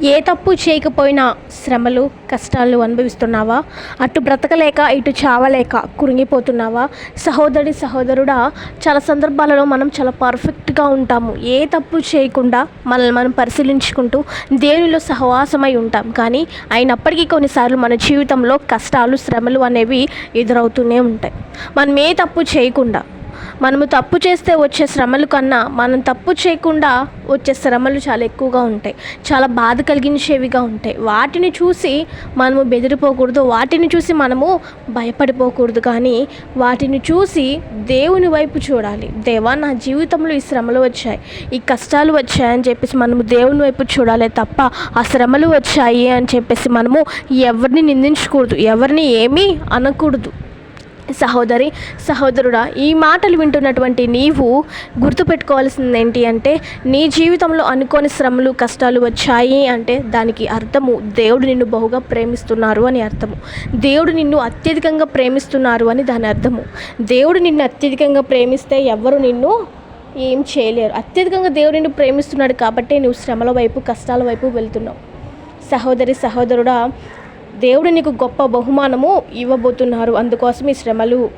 ఏ తప్పు చేయకపోయినా శ్రమలు కష్టాలు అనుభవిస్తున్నావా? అటు బ్రతకలేక ఇటు చావలేక కురింగిపోతున్నావా? సహోదరి సహోదరుడా చాలా సందర్భాలలో మనం చాలా పర్ఫెక్ట్గా ఉంటాము. ఏ తప్పు చేయకుండా మనల్ని మనం పరిశీలించుకుంటూ దేవునిలో సహవాసమై ఉంటాం. కానీ అయినప్పటికీ కొన్నిసార్లు మన జీవితంలో కష్టాలు శ్రమలు అనేవి ఎదురవుతూనే ఉంటాయి. మనం ఏ తప్పు చేయకుండా మనము తప్పు చేస్తే వచ్చే శ్రమలు కన్నా మనం తప్పు చేయకుండా వచ్చే శ్రమలు చాలా ఎక్కువగా ఉంటాయి. చాలా బాధ కలిగించేవిగా ఉంటాయి. వాటిని చూసి మనము బెదిరిపోకూడదు. వాటిని చూసి మనము భయపడిపోకూడదు. కానీ వాటిని చూసి దేవుని వైపు చూడాలి. దేవా నా జీవితంలో ఈ శ్రమలు వచ్చాయి. ఈ కష్టాలు వచ్చాయని చెప్పేసి మనము దేవుని వైపు చూడాలి తప్ప ఆ శ్రమలు వచ్చాయి అని చెప్పేసి మనము ఎవరిని నిందించకూడదు. ఎవరిని ఏమీ అనకూడదు. సహోదరి సహోదరుడా ఈ మాటలు వింటున్నటువంటి నీవు గుర్తుపెట్టుకోవాల్సింది ఏంటి అంటే నీ జీవితంలో అనుకోని శ్రమలు కష్టాలు వచ్చాయి అంటే దానికి అర్థము దేవుడు నిన్ను బహుగా ప్రేమిస్తున్నారు అని అర్థము. దేవుడు నిన్ను అత్యధికంగా ప్రేమిస్తున్నారు అని దాని అర్థము. దేవుడు నిన్ను అత్యధికంగా ప్రేమిస్తే ఎవరు నిన్ను ఏం చేయలేరు. అత్యధికంగా దేవుడు నిన్ను ప్రేమిస్తున్నాడు కాబట్టి నువ్వు శ్రమల వైపు కష్టాల వైపు వెళ్తున్నావు. సహోదరి సహోదరుడా దేవుడు నీకు గొప్ప బహుమానము ఇవ్వబోతున్నారు. అందుకోసం ఈ శ్రమలు